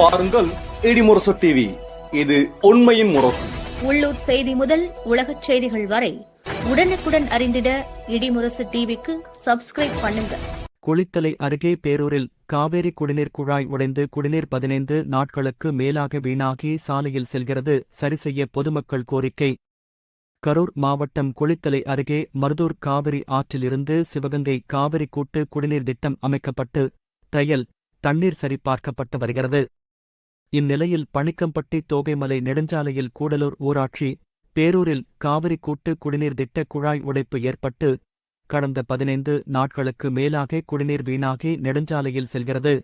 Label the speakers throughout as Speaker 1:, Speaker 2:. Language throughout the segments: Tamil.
Speaker 1: பாருங்கள் இடிமுரசு டிவி இது உண்மையின் முரசு.
Speaker 2: உள்ளூர் செய்தி முதல் உலகச் செய்திகள் வரை உடனுக்குடன் அறிந்திட இடிமுரசு டிவிக்கு சப்ஸ்கிரைப் பண்ணுங்க.
Speaker 3: குளித்தலை அருகே பேரூரில் காவேரி குடிநீர் குழாய் உடைந்து குடிநீர் பதினைந்து நாட்களுக்கு மேலாக வீணாகி சாலையில் செல்கிறது சரி செய்ய பொதுமக்கள் கோரிக்கை. கரூர் மாவட்டம் குளித்தலை அருகே மருதூர் காவிரி ஆற்றிலிருந்து சிவகங்கை காவிரி கூட்டு குடிநீர் திட்டம் அமைக்கப்பட்டு ட்ரையல் தண்ணீர் சரிபார்க்கப்பட்டு வருகிறது. இந்நிலையில் பணிக்கம்பட்டி தோகைமலை நெடுஞ்சாலையில் கூடலூர் ஊராட்சி பேரூரில் காவிரி கூட்டு குடிநீர் திட்ட குழாய் உடைப்பு ஏற்பட்டு கடந்த பதினைந்து நாட்களுக்கு மேலாக குடிநீர் வீணாகி நெடுஞ்சாலையில் செல்கிறது.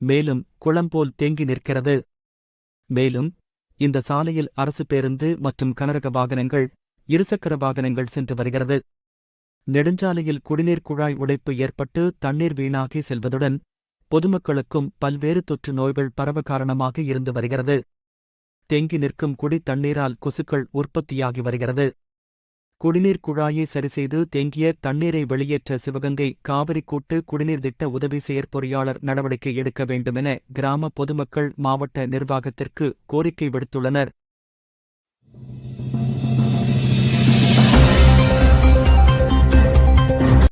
Speaker 3: மேலும் குளம் போல் தேங்கி நிற்கிறது. மேலும் இந்த சாலையில் அரசு பேருந்து மற்றும் கனரக வாகனங்கள் இருசக்கர வாகனங்கள் சென்று வருகிறது. நெடுஞ்சாலையில் குடிநீர் குழாய் உடைப்பு ஏற்பட்டு தண்ணீர் வீணாகி செல்வதுடன் பொதுமக்களுக்கும் பல்வேறு தொற்று நோய்கள் பரவ காரணமாக இருந்து வருகிறது. தேங்கி நிற்கும் குடி தண்ணீரால் கொசுக்கள் உற்பத்தியாகி வருகிறது. குடிநீர் குழாயை சரிசெய்து தேங்கிய தண்ணீரை வெளியேற்ற சிவகங்கை காவிரி கூட்டு குடிநீர் திட்ட உதவி செயற்பொறியாளர் நடவடிக்கை எடுக்க வேண்டுமென கிராம பொதுமக்கள் மாவட்ட நிர்வாகத்திற்கு கோரிக்கை விடுத்துள்ளனர்.